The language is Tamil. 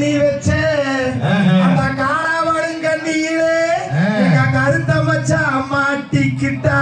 தண்ணி வச்ச. அந்த காணாமடும் கண்ணியிலே ஆ. எங்க கருத்த மச்சான் மாட்டிக்கிட்டா